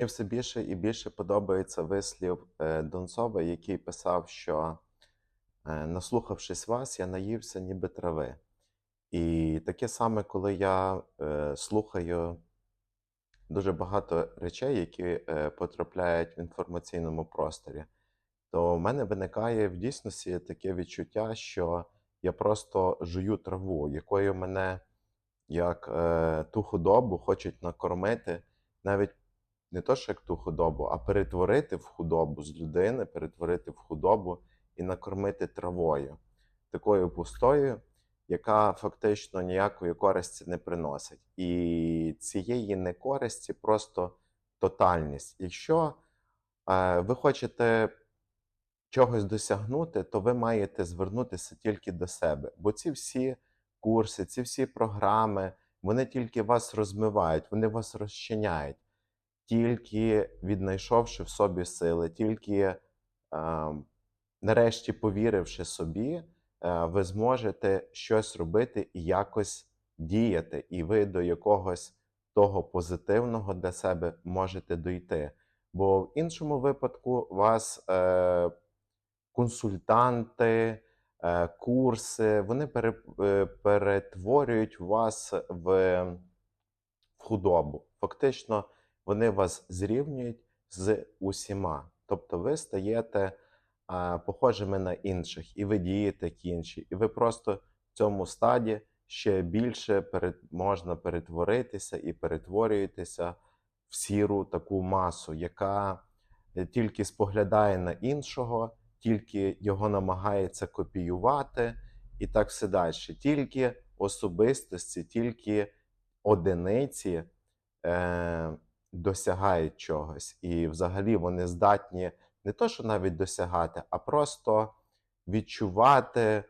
Мені все більше і більше подобається вислів е, Донцова, який писав, що е, наслухавшись вас, я наївся ніби трави. І таке саме, коли я е, слухаю дуже багато речей, які потрапляють в інформаційному просторі, то в мене виникає в дійсності таке відчуття, що я просто жую траву, якою мене як ту худобу хочуть накормити, навіть не то, що як ту худобу, а перетворити в худобу з людини, перетворити в худобу і накормити травою, такою пустою, яка фактично ніякої користі не приносить. І цієї некористі просто тотальність. Якщо е, ви хочете чогось досягнути, то ви маєте звернутися тільки до себе. Бо ці всі курси, ці всі програми, вони тільки вас розмивають, вони вас розчиняють. Тільки віднайшовши в собі сили, тільки е, нарешті повіривши собі, е, ви зможете щось робити і якось діяти, і ви до якогось того позитивного для себе можете дойти. Бо в іншому випадку вас е, консультанти, е, курси, вони пере, е, перетворюють вас в, в худобу. Фактично, вони вас зрівнюють з усіма. Тобто ви стаєте а, похожими на інших, і ви дієте як інші, і ви просто в цьому стаді ще більше перед, можна перетворитися і перетворюєтеся в сіру таку масу, яка е, тільки споглядає на іншого, тільки його намагається копіювати, і так все далі. Тільки особистості, тільки одиниці е, досягають чогось. І взагалі вони здатні не то, що навіть досягати, а просто відчувати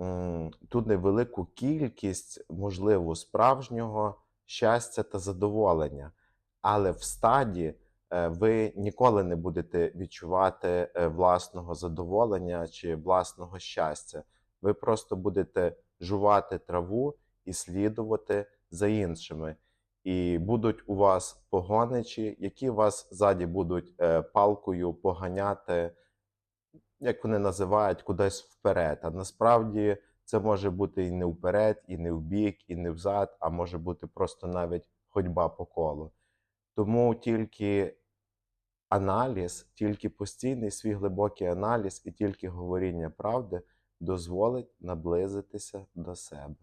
м, ту невелику кількість, можливо, справжнього щастя та задоволення. Але в стаді е, ви ніколи не будете відчувати е, власного задоволення чи власного щастя. Ви просто будете жувати траву і слідувати за іншими. І будуть у вас погоничі, які вас ззаді будуть е, палкою поганяти, як вони називають, кудись вперед. А насправді це може бути і не вперед, і не вбік, і не взад, а може бути просто навіть ходьба по колу. Тому тільки аналіз, тільки постійний свій глибокий аналіз і тільки говоріння правди дозволить наблизитися до себе.